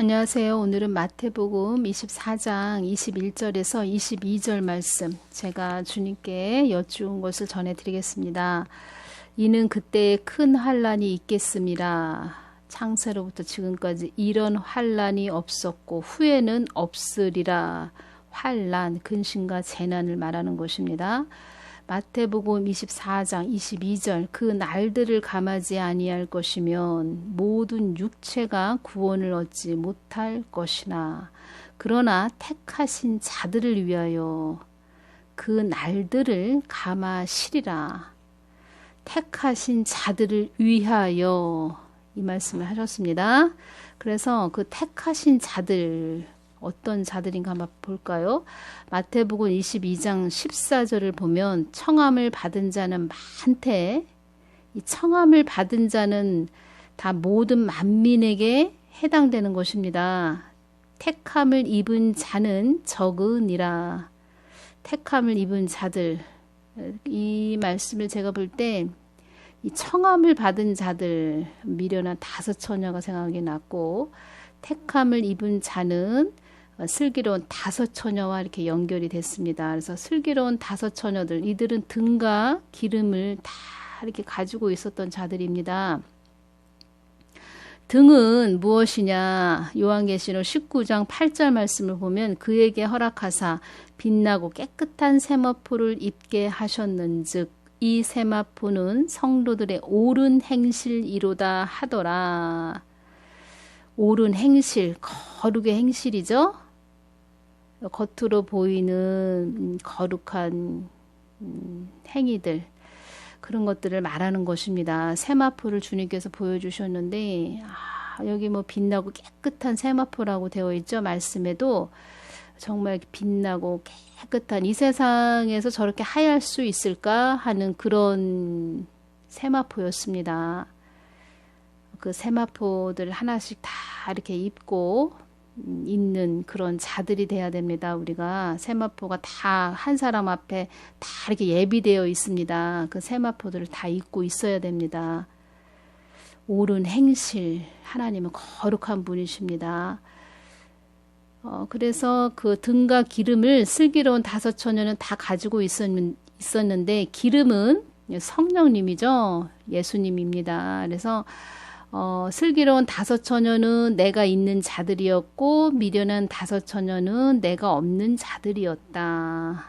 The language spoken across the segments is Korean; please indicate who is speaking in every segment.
Speaker 1: 안녕하세요. 오늘은 마태복음 24장 21절에서 22절 말씀 제가 주님께 여쭈은 것을 전해드리겠습니다. 이는 그때 큰 환란이 있겠습니다. 창세로부터 지금까지 이런 환란이 없었고 후에는 없으리라. 환란, 근심과 재난을 말하는 것입니다. 마태복음 24장 22절 그 날들을 감하지 아니할 것이면 모든 육체가 구원을 얻지 못할 것이나 그러나 택하신 자들을 위하여 그 날들을 감하시리라 택하신 자들을 위하여 이 말씀을 하셨습니다. 그래서 그 택하신 자들 어떤 자들인가 한번 볼까요? 마태복음 22장 14절을 보면 청함을 받은 자는 많대. 이 청함을 받은 자는 다 모든 만민에게 해당되는 것입니다. 택함을 입은 자는 적으니라. 택함을 입은 자들. 이 말씀을 제가 볼 때 이 청함을 받은 자들 미련한 다섯 처녀가 생각이 났고 택함을 입은 자는 어, 슬기로운 다섯 처녀와 이렇게 연결이 됐습니다. 그래서 슬기로운 다섯 처녀들 이들은 등과 기름을 다 이렇게 가지고 있었던 자들입니다. 등은 무엇이냐? 요한계시록 19장 8절 말씀을 보면 그에게 허락하사 빛나고 깨끗한 세마포를 입게 하셨는즉 이 세마포는 성도들의 옳은 행실이로다 하더라. 옳은 행실, 거룩의 행실이죠. 겉으로 보이는 음, 거룩한 음, 행위들 그런 것들을 말하는 것입니다. 세마포를 주님께서 보여주셨는데 아, 여기 뭐 빛나고 깨끗한 세마포라고 되어 있죠. 말씀에도 정말 빛나고 깨끗한 이 세상에서 저렇게 하얄 수 있을까 하는 그런 세마포였습니다. 그 세마포들 하나씩 다 이렇게 입고 있는 그런 자들이 돼야 됩니다. 우리가 세마포가 다 한 사람 앞에 다 이렇게 예비되어 있습니다. 그 세마포들을 다 입고 있어야 됩니다. 옳은 행실, 하나님은 거룩한 분이십니다. 어, 그래서 그 등과 기름을 슬기로운 다섯 처녀는 다 가지고 있었는데, 기름은 성령님이죠. 예수님입니다. 그래서 어, 슬기로운 다섯 처녀는 내가 있는 자들이었고 미련한 다섯 처녀는 내가 없는 자들이었다.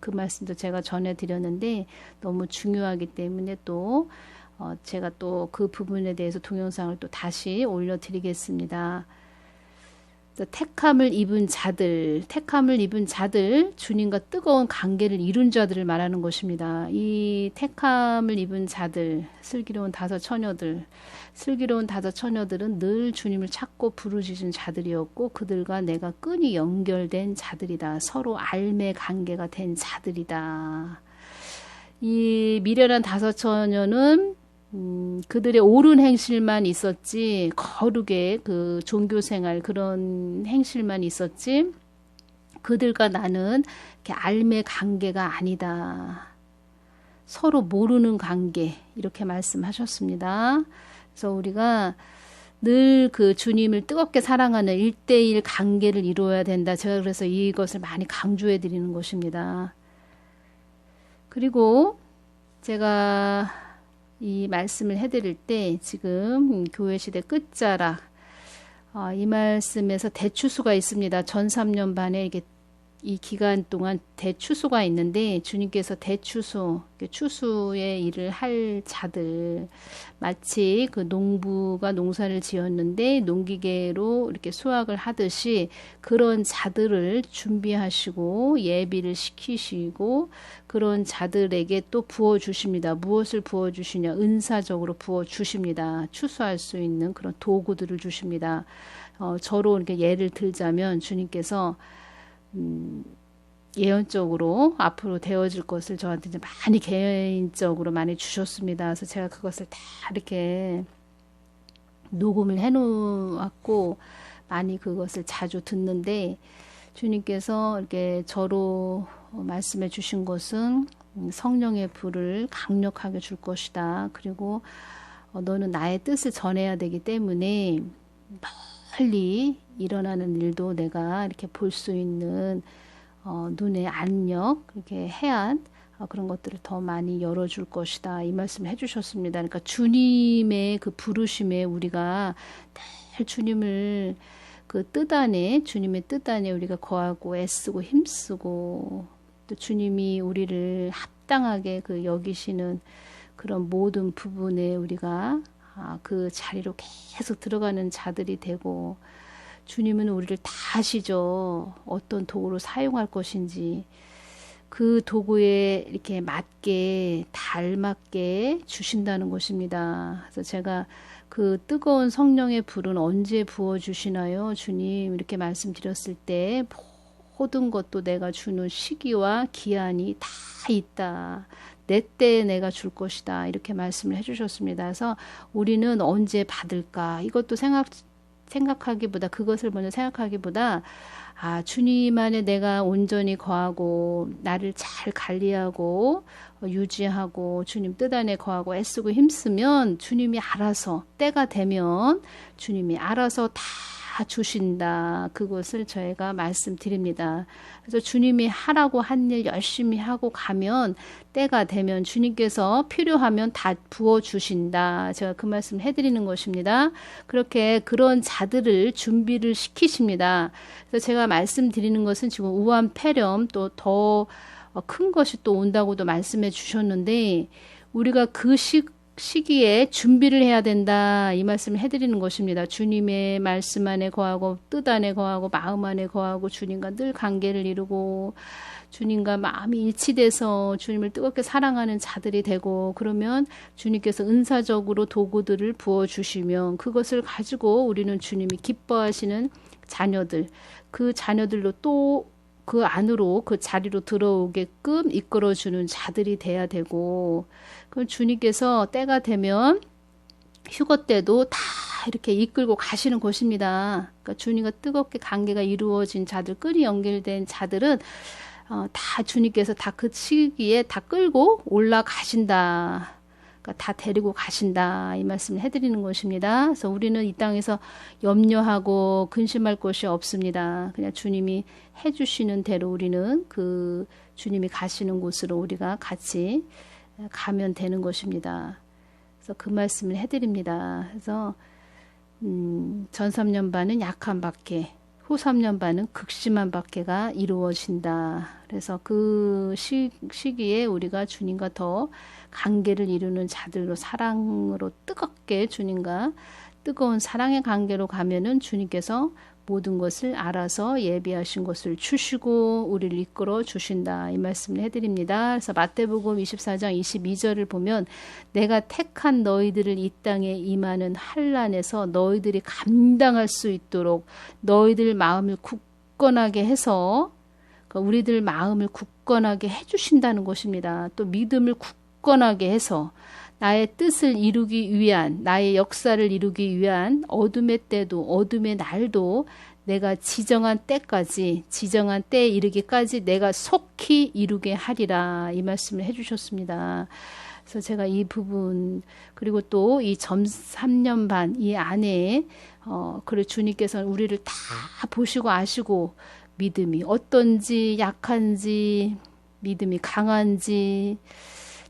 Speaker 1: 그 말씀도 제가 전해 드렸는데 너무 중요하기 때문에 또 어, 제가 또 그 부분에 대해서 동영상을 또 다시 올려 드리겠습니다. 택함을 입은 자들, 택함을 입은 자들, 주님과 뜨거운 관계를 이룬 자들을 말하는 것입니다. 이 택함을 입은 자들, 슬기로운 다섯 처녀들, 슬기로운 다섯 처녀들은 늘 주님을 찾고 부르짖은 자들이었고 그들과 내가 끈이 연결된 자들이다. 서로 알매 관계가 된 자들이다. 이 미련한 다섯 처녀는 음, 그들의 옳은 행실만 있었지 거룩의 그 종교 생활 그런 행실만 있었지 그들과 나는 이렇게 알매 관계가 아니다. 서로 모르는 관계 이렇게 말씀하셨습니다. 그래서 우리가 늘 그 주님을 뜨겁게 사랑하는 일대일 관계를 이루어야 된다. 제가 그래서 이것을 많이 강조해 드리는 것입니다. 그리고 제가 이 말씀을 해드릴 때 지금 교회 시대 끝자락 어, 이 말씀에서 대추수가 있습니다. 전 3년 반에 이게 이 기간 동안 대추수가 있는데 주님께서 대추수, 추수의 일을 할 자들 마치 그 농부가 농사를 지었는데 농기계로 이렇게 수확을 하듯이 그런 자들을 준비하시고 예비를 시키시고 그런 자들에게 또 부어 주십니다. 무엇을 부어 주시냐? 은사적으로 부어 주십니다. 추수할 수 있는 그런 도구들을 주십니다. 어, 저로 이렇게 예를 들자면 주님께서 음, 예언적으로 앞으로 되어질 것을 저한테 이제 많이 개인적으로 많이 주셨습니다. 그래서 제가 그것을 다 이렇게 녹음을 해놓았고 많이 그것을 자주 듣는데 주님께서 이렇게 저로 말씀해 주신 것은 성령의 불을 강력하게 줄 것이다. 그리고 어, 너는 나의 뜻을 전해야 되기 때문에 멀리 일어나는 일도 내가 이렇게 볼 수 있는 어, 눈의 안력, 이렇게 해안 어, 그런 것들을 더 많이 열어줄 것이다. 이 말씀을 해주셨습니다. 그러니까 주님의 그 부르심에 우리가 늘 주님을 그 뜻 안에 주님의 뜻 안에 우리가 거하고 애쓰고 힘쓰고 또 주님이 우리를 합당하게 그 여기시는 그런 모든 부분에 우리가 아, 그 자리로 계속 들어가는 자들이 되고 주님은 우리를 다 아시죠. 어떤 도구로 사용할 것인지 그 도구에 이렇게 맞게 닮맞게 주신다는 것입니다. 그래서 제가 그 뜨거운 성령의 불은 언제 부어 주시나요? 주님 이렇게 말씀드렸을 때 모든 것도 내가 주는 시기와 기한이 다 있다. 내 때에 내가 줄 것이다. 이렇게 말씀을 해주셨습니다. 그래서 우리는 언제 받을까? 이것도 생각, 생각하기보다, 그것을 먼저 생각하기보다, 아, 주님 안에 내가 온전히 거하고, 나를 잘 관리하고, 어, 유지하고, 주님 뜻 안에 거하고, 애쓰고 힘쓰면, 주님이 알아서, 때가 되면, 주님이 알아서 다 주신다. 그것을 저희가 말씀드립니다. 그래서 주님이 하라고 한 일 열심히 하고 가면 때가 되면 주님께서 필요하면 다 부어 주신다. 제가 그 말씀 해드리는 것입니다. 그렇게 그런 자들을 준비를 시키십니다. 그래서 제가 말씀드리는 것은 지금 우한 폐렴 또 더 큰 것이 또 온다고도 말씀해 주셨는데 우리가 그 시, 시기에 준비를 해야 된다 이 말씀을 해드리는 것입니다. 주님의 말씀 안에 거하고 뜻 안에 거하고 마음 안에 거하고 주님과 늘 관계를 이루고 주님과 마음이 일치돼서 주님을 뜨겁게 사랑하는 자들이 되고 그러면 주님께서 은사적으로 도구들을 부어 주시면 그것을 가지고 우리는 주님이 기뻐하시는 자녀들 그 자녀들로 또 그 안으로 그 자리로 들어오게끔 이끌어주는 자들이 돼야 되고 그 주님께서 때가 되면 휴거 때도 다 이렇게 이끌고 가시는 곳입니다. 그러니까 주님과 뜨겁게 관계가 이루어진 자들, 끈이 연결된 자들은 어, 다 주님께서 다 그 시기에 다 끌고 올라가신다. 그러니까 다 데리고 가신다. 이 말씀을 해드리는 것입니다. 그래서 우리는 이 땅에서 염려하고 근심할 것이 없습니다. 그냥 주님이 해주시는 대로 우리는 그 주님이 가시는 곳으로 우리가 같이 가면 되는 것입니다. 그래서 그 말씀을 해드립니다. 그래서 음, 전 3년 반은 약한 박해, 후 3년 반은 극심한 박해가 이루어진다. 그래서 그 시, 시기에 우리가 주님과 더 관계를 이루는 자들로 사랑으로 뜨겁게 주님과 뜨거운 사랑의 관계로 가면은 주님께서 모든 것을 알아서 예비하신 것을 주시고 우리를 이끌어 주신다. 이 말씀을 해드립니다. 그래서 마태복음 24장 22절을 보면 내가 택한 너희들을 이 땅에 임하는 환란에서 너희들이 감당할 수 있도록 너희들 마음을 굳건하게 해서 그러니까 우리들 마음을 굳건하게 해주신다는 것입니다. 또 믿음을 굳건하게 해서 나의 뜻을 이루기 위한, 나의 역사를 이루기 위한 어둠의 때도, 어둠의 날도 내가 지정한 때까지, 지정한 때에 이르기까지 내가 속히 이루게 하리라. 이 말씀을 해주셨습니다. 그래서 제가 이 부분, 그리고 또 이 점 3년 반 이 안에, 어, 그래, 주님께서는 우리를 다 보시고 아시고, 믿음이 어떤지, 약한지, 믿음이 강한지,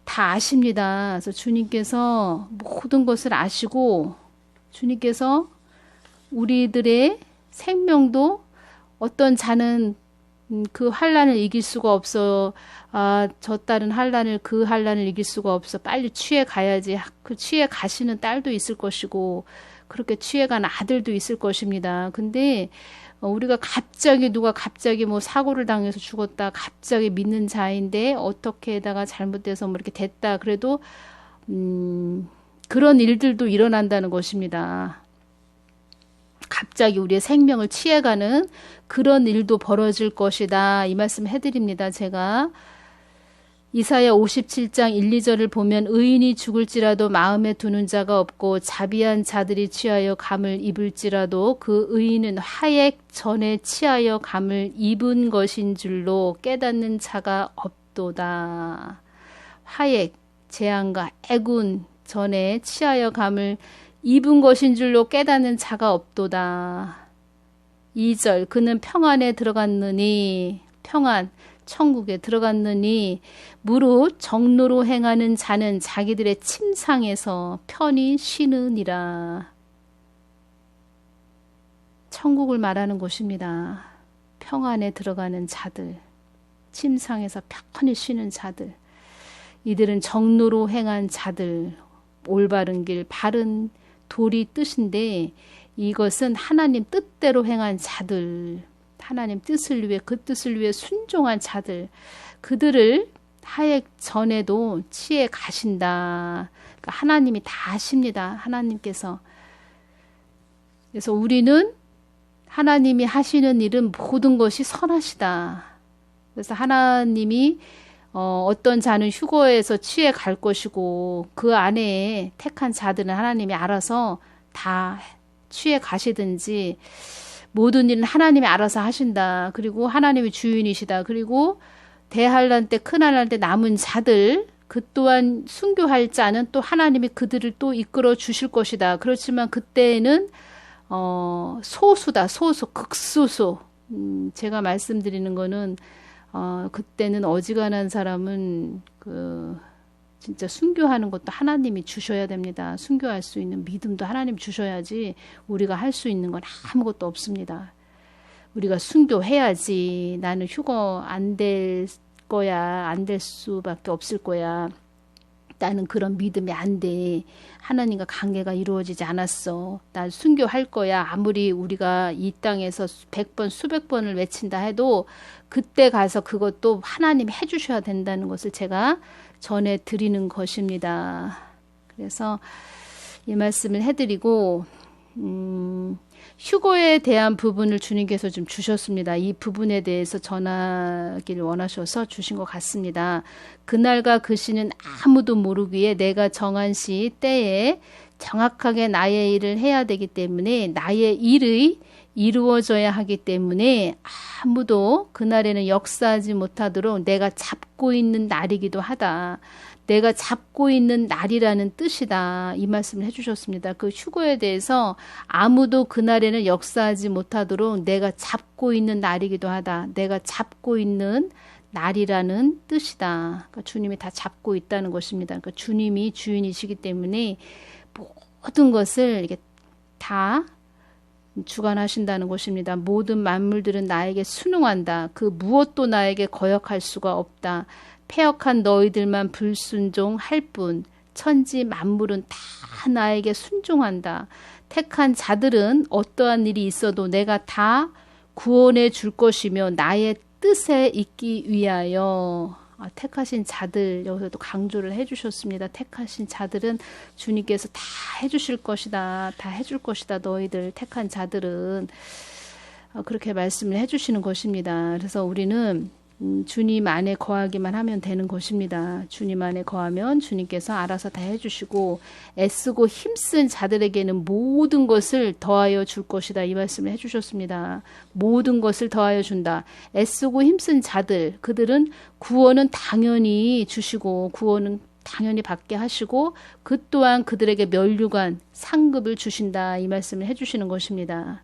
Speaker 1: 다 아십니다. 그래서 주님께서 모든 것을 아시고 주님께서 우리들의 생명도 어떤 자는 그 환란을 이길 수가 없어. 아, 저 딸은 환란을 그 환란을 이길 수가 없어. 빨리 취해 가야지. 그 취해 가시는 딸도 있을 것이고 그렇게 취해 간 아들도 있을 것입니다. 근데 어, 우리가 갑자기 누가 갑자기 뭐 사고를 당해서 죽었다, 갑자기 믿는 자인데 어떻게다가 잘못돼서 뭐 이렇게 됐다. 그래도 음, 그런 일들도 일어난다는 것입니다. 갑자기 우리의 생명을 취해가는 그런 일도 벌어질 것이다. 이 말씀 해드립니다. 제가 이사야 57장 1, 2절을 보면 의인이 죽을지라도 마음에 두는 자가 없고 자비한 자들이 취하여 감을 입을지라도 그 의인은 화액 전에 취하여 감을 입은 것인 줄로 깨닫는 자가 없도다. 화액, 재앙과 애군 전에 취하여 감을 입은 것인 줄로 깨닫는 자가 없도다. 2절 그는 평안에 들어갔느니 평안 천국에 들어갔느니 무릇 정로로 행하는 자는 자기들의 침상에서 편히 쉬느니라. 천국을 말하는 곳입니다. 평안에 들어가는 자들, 침상에서 편히 쉬는 자들, 이들은 정로로 행한 자들, 올바른 길, 바른 도리 뜻인데 이것은 하나님 뜻대로 행한 자들, 하나님 뜻을 위해 그 뜻을 위해 순종한 자들, 그들을 하액 전에도 치에 가신다. 그러니까 하나님이 다 아십니다. 하나님께서. 그래서 우리는 하나님이 하시는 일은 모든 것이 선하시다. 그래서 하나님이 어, 어떤 자는 휴거에서 취해 갈 것이고 그 안에 택한 자들은 하나님이 알아서 다 취해 가시든지 모든 일은 하나님이 알아서 하신다. 그리고 하나님이 주인이시다. 그리고 대한란 때, 큰한란 때 남은 자들, 그 또한 순교할 자는 또 하나님이 그들을 또 이끌어 주실 것이다. 그렇지만 그때에는 어, 소수다, 소수, 극소수. 음, 제가 말씀드리는 거는 어, 그때는 어지간한 사람은 그 진짜 순교하는 것도 하나님이 주셔야 됩니다. 순교할 수 있는 믿음도 하나님 주셔야지 우리가 할 수 있는 건 아무것도 없습니다. 우리가 순교해야지 나는 휴거 안 될 거야, 안 될 수밖에 없을 거야. 나는 그런 믿음이 안 돼. 하나님과 관계가 이루어지지 않았어. 난 순교할 거야. 아무리 우리가 이 땅에서 백 번, 수백 번을 외친다 해도 그때 가서 그것도 하나님이 해주셔야 된다는 것을 제가 전해 드리는 것입니다. 그래서 이 말씀을 해드리고, 음, 휴거에 대한 부분을 주님께서 좀 주셨습니다. 이 부분에 대해서 전하기를 원하셔서 주신 것 같습니다. 그날과 그 시는 아무도 모르기에 내가 정한 시 때에 정확하게 나의 일을 해야 되기 때문에 나의 일의 이루어져야 하기 때문에 아무도 그날에는 역사하지 못하도록 내가 잡고 있는 날이기도 하다. 내가 잡고 있는 날이라는 뜻이다. 이 말씀을 해주셨습니다. 그 휴거에 대해서 아무도 그날에는 역사하지 못하도록 내가 잡고 있는 날이기도 하다. 내가 잡고 있는 날이라는 뜻이다. 그러니까 주님이 다 잡고 있다는 것입니다. 그러니까 주님이 주인이시기 때문에 모든 것을 이게 다 주관하신다는 것입니다. 모든 만물들은 나에게 순응한다. 그 무엇도 나에게 거역할 수가 없다. 폐역한 너희들만 불순종할 뿐 천지 만물은 다 나에게 순종한다. 택한 자들은 어떠한 일이 있어도 내가 다 구원해 줄 것이며 나의 뜻에 있기 위하여 아, 택하신 자들 여기서도 강조를 해주셨습니다. 택하신 자들은 주님께서 다 해주실 것이다, 다 해줄 것이다. 너희들 택한 자들은 아, 그렇게 말씀을 해주시는 것입니다. 그래서 우리는 음, 주님 안에 거하기만 하면 되는 것입니다. 주님 안에 거하면 주님께서 알아서 다 해주시고 애쓰고 힘쓴 자들에게는 모든 것을 더하여 줄 것이다. 이 말씀을 해주셨습니다. 모든 것을 더하여 준다. 애쓰고 힘쓴 자들 그들은 구원은 당연히 주시고 구원은 당연히 받게 하시고 그 또한 그들에게 멸류관 상급을 주신다. 이 말씀을 해주시는 것입니다.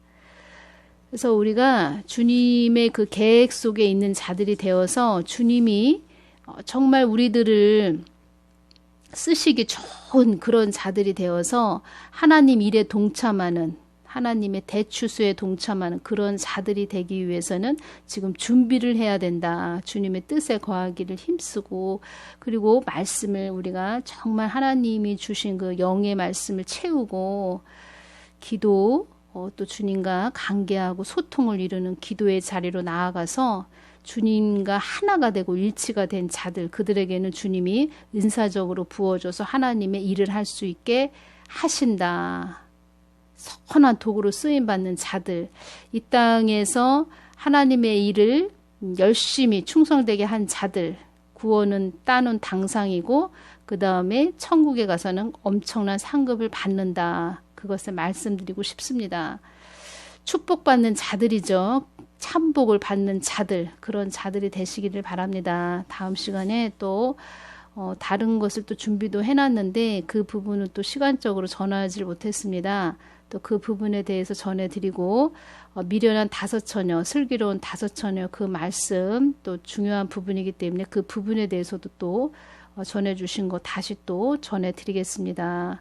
Speaker 1: 그래서 우리가 주님의 그 계획 속에 있는 자들이 되어서 주님이 어, 정말 우리들을 쓰시기 좋은 그런 자들이 되어서 하나님 일에 동참하는 하나님의 대추수에 동참하는 그런 자들이 되기 위해서는 지금 준비를 해야 된다. 주님의 뜻에 거하기를 힘쓰고 그리고 말씀을 우리가 정말 하나님이 주신 그 영의 말씀을 채우고 기도 어, 또 주님과 관계하고 소통을 이루는 기도의 자리로 나아가서 주님과 하나가 되고 일치가 된 자들 그들에게는 주님이 은사적으로 부어줘서 하나님의 일을 할 수 있게 하신다. 선한 도구로 쓰임 받는 자들 이 땅에서 하나님의 일을 열심히 충성되게 한 자들 구원은 따놓은 당상이고 그 다음에 천국에 가서는 엄청난 상급을 받는다. 그것을 말씀드리고 싶습니다. 축복받는 자들이죠. 참복을 받는 자들, 그런 자들이 되시기를 바랍니다. 다음 시간에 또 어, 다른 것을 또 준비도 해놨는데 그 부분은 또 시간적으로 전하지 못했습니다. 또 그 부분에 대해서 전해드리고 어, 미련한 다섯 처녀, 슬기로운 다섯 처녀 그 말씀 또 중요한 부분이기 때문에 그 부분에 대해서도 또 어, 전해주신 거 다시 또 전해드리겠습니다.